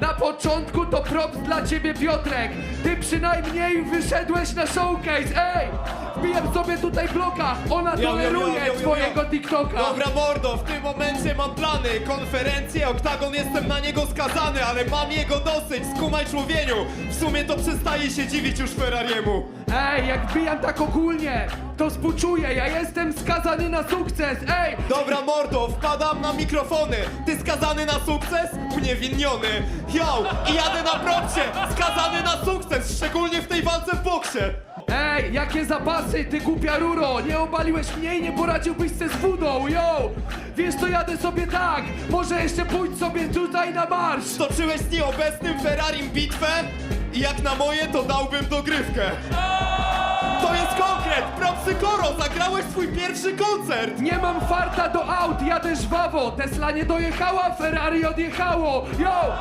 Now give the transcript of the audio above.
Na początku to props dla ciebie Piotrek. Ty przynajmniej wyszedłeś na showcase. Ej! Wbijam sobie tutaj bloka. Ona Yo, yo, yo, toleruje yo, yo, yo. twojego TikToka. Dobra mordo, w tym momencie mam plany. Konferencje, oktagon, jestem na niego skazany Ale mam jego dosyć, skumaj człowieniu. W sumie to przestaje się dziwić już Ferrariemu. Ej, jak wbijam tak ogólnie To współczuję, ja jestem skazany na sukces. Ej! Dobra mordo, wpadam na mikrofony. Ty skazany na sukces? Uniewinniony Yo, i jadę na propsie Skazany na sukces, szczególnie w tej walce w boksie. Ej, jakie zapasy, ty głupia ruro Nie obaliłeś mnie i nie poradziłbyś se z wódą, yo! Wiesz co, jadę sobie tak Może jeszcze pójdź sobie tutaj na marsz. Stoczyłeś z nieobecnym Ferrarim bitwę? I jak na moje to dałbym dogrywkę. To jest konkret, propsy Koro, zagrałeś swój pierwszy koncert. Nie mam farta do aut, jadę żwawo Tesla nie dojechała, Ferrari odjechało, yo!